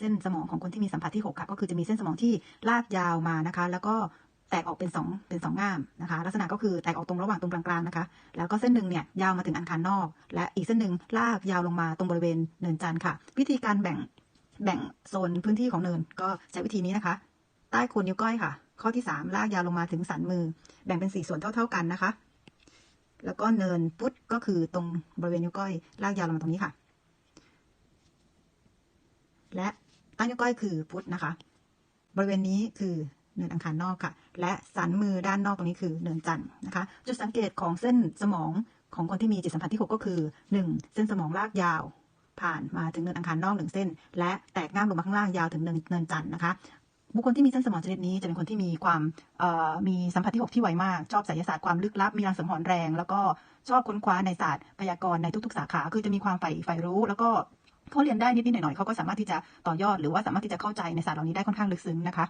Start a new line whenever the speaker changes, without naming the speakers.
เส้นสมองของคนที่มีสัมผัสที่6ค่ะก็คือจะมีเส้นสมองที่ลากยาวมานะคะ แล้วก็แตกออกเป็น2เป็น2ง่ามนะคะ ลักษณะก็คือแตกออกตรงระหว่างตรงกลางๆนะคะ แล้วก็เส้นหนึ่งเนี่ยยาวมาถึงอันคารนอก และอีกเส้นหนึ่งลากยาวลงมาตรงบริเวณเนินจันทร์ค่ะ วิธีการแบ่งแบ่งโซนพื้นที่ของเนินก็ใช้วิธีนี้นะคะ ใต้โคนนิ้วก้อยค่ะ ข้อที่ 3 ลากยาวลงมาถึงสันมือ แบ่งเป็น 4 ส่วนเท่า ๆกันนะคะ แล้วก็เนินพุทธก็คือตรงบริเวณนิ้วก้อยลากยาวลงมาตรงนี้ค่ะและ ใต้นิ้วก้อยคือพุทธนะคะ บริเวณนี้คือเนินอังคารนอกค่ะ และสันมือด้านนอกตรงนี้คือเนินจันทร์นะคะ จุดสังเกตของเส้นสมองของคนที่มีจิตสัมผัสที่ 6 ก็คือ 1. เส้นสมองลากยาว ผ่านมาถึงเนินอังคารนอกหนึ่งเส้น และแตกง่ามลงมาข้างล่างยาวถึงเนินเนินจันทร์นะคะบุคคลที่มีเส้นสมองชนิดนี้จะเป็นคนที่มีความมีสัมผัสที่ 6 ที่ไวมาก ชอบไสยศาสตร์ความลึกลับ มีรังสังหรณ์แรง แล้วก็ชอบค้นคว้าในศาสตร์พยากรณ์ในทุกๆ สาขา คือจะมีความใฝ่ใฝ่รู้ แล้วก็ เขาเรียนได้นิดๆหน่อยๆเขาก็สามารถที่จะต่อยอดหรือว่าสามารถที่จะเข้าใจในศาสตร์เหล่านี้ได้ค่อนข้างลึกซึ้งนะคะ